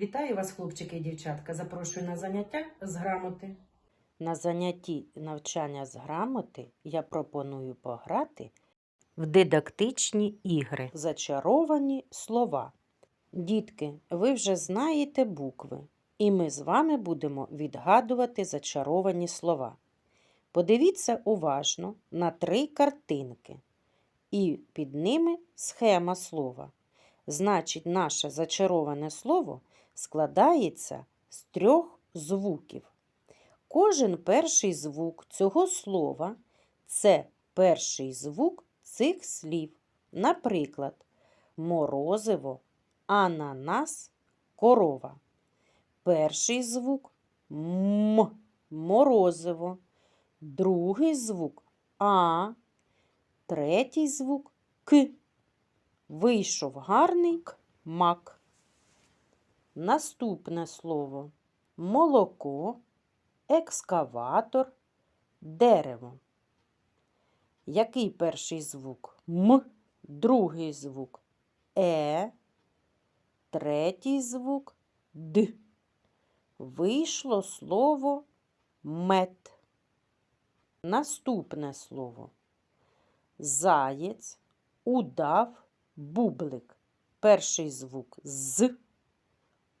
Вітаю вас, хлопчики і дівчатка. Запрошую на заняття з грамоти. На занятті навчання з грамоти я пропоную пограти в дидактичні ігри Зачаровані слова. Дітки, ви вже знаєте букви, і ми з вами будемо відгадувати зачаровані слова. Подивіться уважно на три картинки, і під ними схема слова. Значить, наше зачароване слово складається з трьох звуків. Кожен перший звук цього слова це перший звук цих слів. Наприклад, морозиво, ананас, корова. Перший звук м, морозиво. Другий звук а, третій звук к. Вийшов гарний мак. Наступне слово молоко, екскаватор, дерево. Який перший звук? М, другий звук Е, третій звук Д. Вийшло слово мед. Наступне слово заєць, удав, бублик. Перший звук з.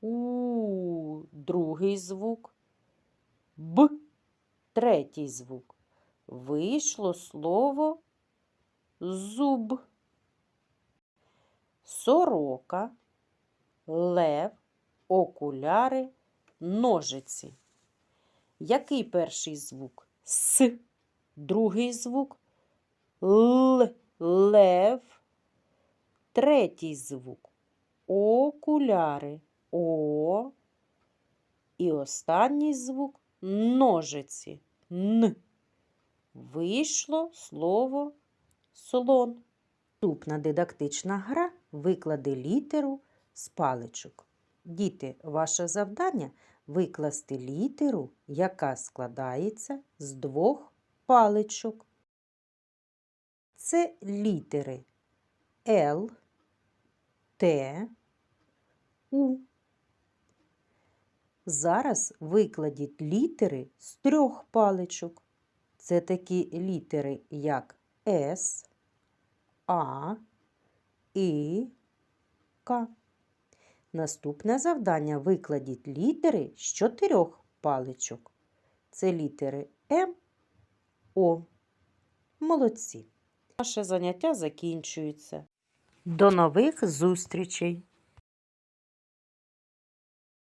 У, другий звук Б, третій звук. Вийшло слово зуб. Сорока, лев, окуляри, ножиці. Який перший звук? С. Другий звук Л. Лев. Третій звук окуляри. О. І останній звук ножиці. Н. Вийшло слово слон. Наступна дидактична гра виклади літеру з паличок. Діти, ваше завдання викласти літеру, яка складається з двох паличок. Це літери Л, Т, У. Зараз викладіть літери з трьох паличок. Це такі літери, як С, А, І, К. Наступне завдання викладіть літери з чотирьох паличок. Це літери М, О. Молодці. Наше заняття закінчується. До нових зустрічей!